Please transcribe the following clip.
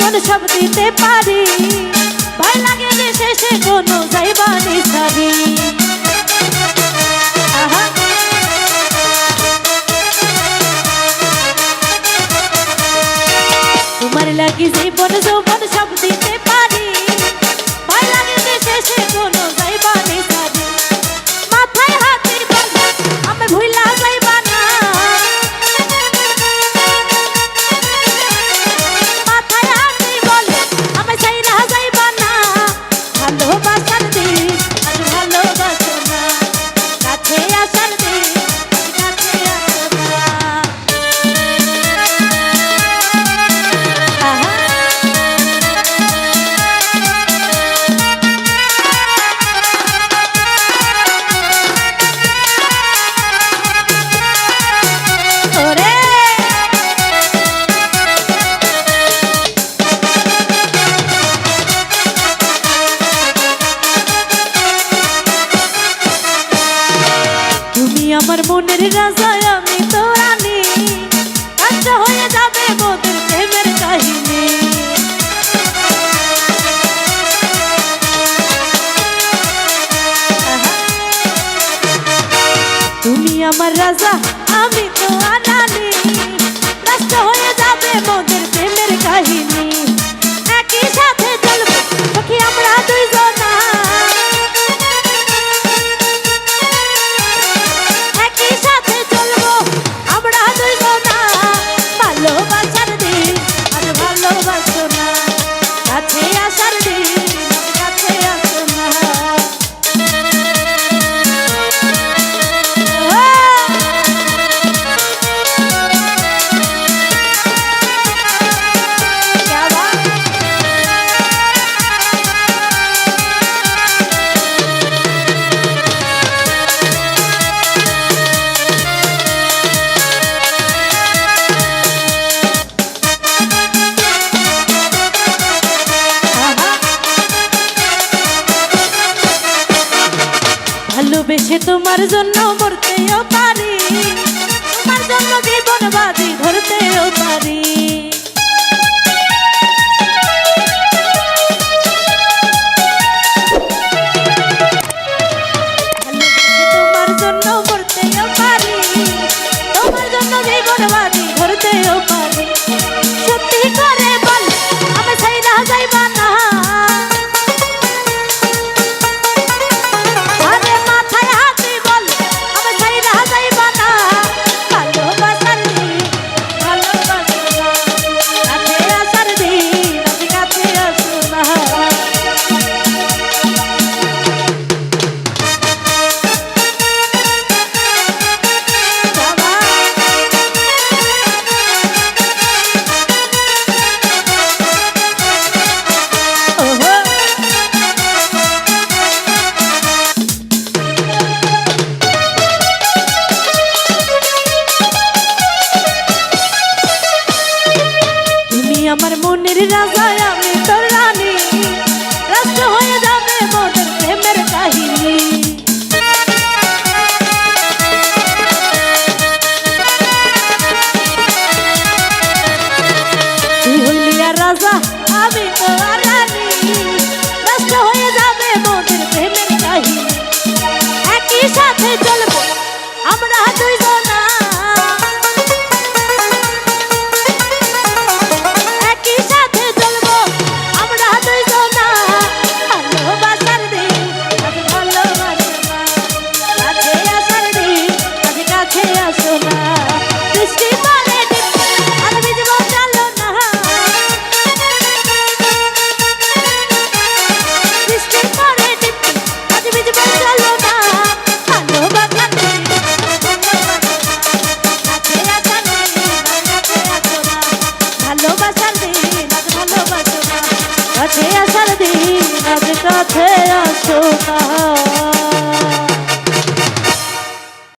মন সব দিতে পারি। ভয় লাগে যে শেষে কোনো যাইবানি সারি তোমার লাগি জীবন, যৌবন সব দিতে পারি আসার দিন আর ভালোবাসো না। কাছে আসার আমার মনের রাজা আমি তো রানী। কাজটা হয়ে যাবে মোদের প্রেমের কাহিনী। তুমি আমার রাজা ভালোবেসে তোমার জন্য মরতেও পারি। তোমার জন্য জীবন বাজি ধরতেও পারি। তোমার জন্য মরতেও পারি। তোমার জন্য জীবন বাজি ধরতেও পারি। loving the ভালোবাসার দিন আজ ভালোবাসো কাছে আসার দিন আজ কাছে আসো না।